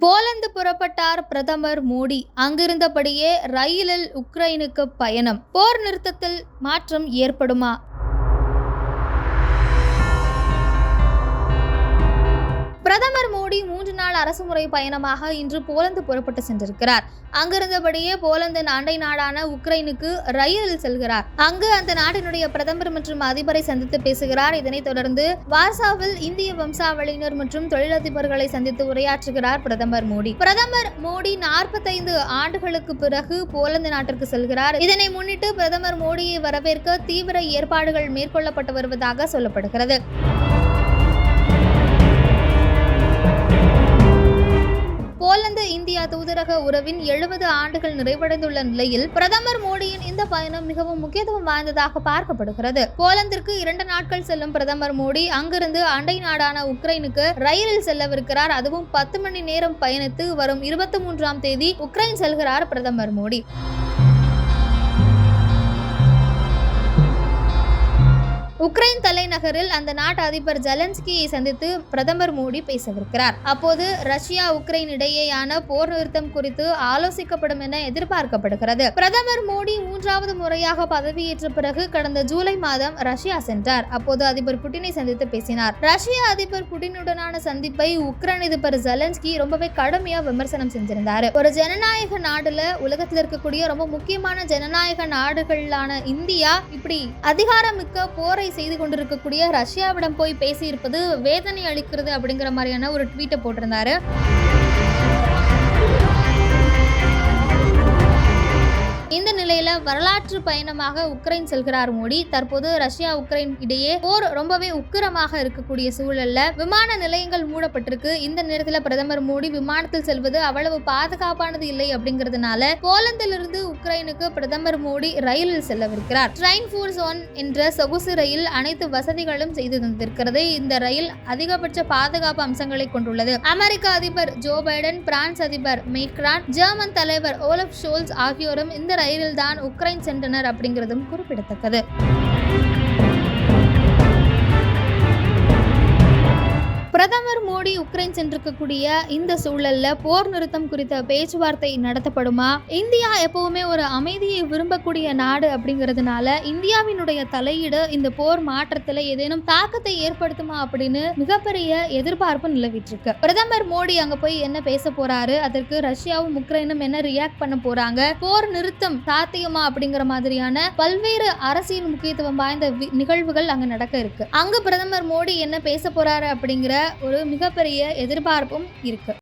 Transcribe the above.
Poland புறப்பட்டார் பிரதமர் மோடி. அங்கிருந்தபடியே ரயிலில் உக்ரைனுக்கு பயணம். போர் நிறுத்தத்தில் மாற்றம் ஏற்படுமா? அரசுமுறை பயணமாக இன்று போலந்து புறப்பட்டு சென்றிருக்கிறார். அங்கிருந்தபடியே போலந்தின் அண்டை நாடான உக்ரைனுக்கு ரயிலில் செல்கிறார். அங்கு அந்த நாட்டினுடைய பிரதமர் மற்றும் அதிபரை சந்தித்து பேசுகிறார். இதனைத் தொடர்ந்து வார்சாவில் இந்திய வம்சாவளியினர் மற்றும் தொழிலதிபர்களை சந்தித்து உரையாற்றுகிறார் பிரதமர் மோடி. பிரதமர் மோடி நாற்பத்தைந்து ஆண்டுகளுக்கு பிறகு போலந்து நாட்டிற்கு செல்கிறார். இதனை முன்னிட்டு பிரதமர் மோடியை வரவேற்க தீவிர ஏற்பாடுகள் மேற்கொள்ளப்பட்டு வருவதாக சொல்லப்படுகிறது. போலந்து இந்தியா தூதரக உறவின் எழுபது ஆண்டுகள் நிறைவடைந்துள்ள நிலையில் பிரதமர் மோடியின் இந்த பயணம் மிகவும் முக்கியத்துவம் வாய்ந்ததாக பார்க்கப்படுகிறது. போலந்திற்கு இரண்டு நாட்கள் செல்லும் பிரதமர் மோடி அங்கிருந்து அண்டை நாடான உக்ரைனுக்கு ரயிலில் செல்லவிருக்கிறார். அதுவும் பத்து மணி நேரம் பயணித்து வரும் இருபத்தி மூன்றாம் தேதி உக்ரைன் செல்கிறார் பிரதமர் மோடி. உக்ரைன் தலைநகரில் அந்த நாட்டு அதிபர் ஜெலன்ஸ்கியை சந்தித்து பிரதமர் மோடி பேசவிருக்கிறார். அப்போது ரஷ்யா உக்ரைன் இடையேயான போர் நிறுத்தம் குறித்து ஆலோசிக்கப்படும் என எதிர்பார்க்கப்படுகிறது. பிரதமர் மோடி மூன்றாவது முறையாக பதவியேற்ற பிறகு கடந்த ஜூலை மாதம் ரஷ்யா சென்றார். அப்போது அதிபர் புட்டினை சந்தித்து பேசினார். ரஷ்ய அதிபர் புட்டினுடனான சந்திப்பை உக்ரைன் அதிபர் ஜெலன்ஸ்கி ரொம்பவே கடுமையா விமர்சனம் செஞ்சிருந்தார். ஒரு ஜனநாயக நாடுல உலகத்தில் இருக்கக்கூடிய ரொம்ப முக்கியமான ஜனநாயக நாடுகளான இந்தியா இப்படி அதிகாரமிக்க போரை செய்து கொண்டிருக்கக்கூடிய ரஷ்யாவிடம் போய் பேசியிருப்பது வேதனை அளிக்கிறது அப்படிங்கிற மாதிரியான ஒரு ட்வீட்டை போட்டிருந்தாரு. இந்த நிலையில வரலாற்று பயணமாக உக்ரைன் செல்கிறார் மோடி. தற்போது ரஷ்யா உக்ரைன் இடையே போர் ரொம்பவே உக்கிரமாக இருக்கக்கூடிய சூழல்ல விமான நிலையங்கள் மூடப்பட்டிருக்கு. இந்த நேரத்தில் பிரதமர் மோடி விமானத்தில் செல்வது அவ்வளவு பாதுகாப்பானது இல்லை அப்படிங்கிறதுனால போலந்திலிருந்து உக்ரைனுக்கு பிரதமர் மோடி ரயிலில் செல்லவிருக்கிறார். ட்ரெயின் ஃபோர்ஸ் ஒன் என்ற சொகுசு ரயில் அனைத்து வசதிகளும் செய்து தந்திருக்கிறது இந்த ரயில் அதிகபட்ச பாதுகாப்பு அம்சங்களை கொண்டுள்ளது. அமெரிக்க அதிபர் ஜோ பைடன் பிரான்ஸ் அதிபர் மேக்ரான் ஜெர்மன் தலைவர் ஓலப் ஷோல்ஸ் ஆகியோரும் இந்த ரயிலில் தான் உக்ரைன் சென்றனர் அப்படிங்கிறதும் குறிப்பிடத்தக்கது. பிரதமர் மோடி உக்ரைன் சென்றிருக்கக்கூடிய இந்த சூழல்ல போர் நிறுத்தம் குறித்த பேச்சுவார்த்தை நடத்தப்படுமா? இந்தியா எப்பவுமே ஒரு அமைதியை விரும்பக்கூடிய நாடு அப்படிங்கிறதுனால இந்தியாவினுடைய தலையீடு இந்த போர் மாற்றத்துல ஏதேனும் தாக்கத்தை ஏற்படுத்துமா அப்படின்னு மிகப்பெரிய எதிர்பார்ப்பு நிலவிட்டு இருக்கு பிரதமர் மோடி அங்க போய் என்ன பேச போறாரு? அதற்கு ரஷ்யாவும் உக்ரைனும் என்ன ரியாக்ட் பண்ண போறாங்க? போர் நிறுத்தம் சாத்தியமா அப்படிங்கிற மாதிரியான பல்வேறு அரசியல் முக்கியத்துவம் வாய்ந்த வி- நிகழ்வுகள் அங்க நடக்க இருக்கு. அங்க பிரதமர் மோடி என்ன பேச போறாரு அப்படிங்கிற ஒரு மிகப்பெரிய எதிர்பார்ப்பும் இருக்கு.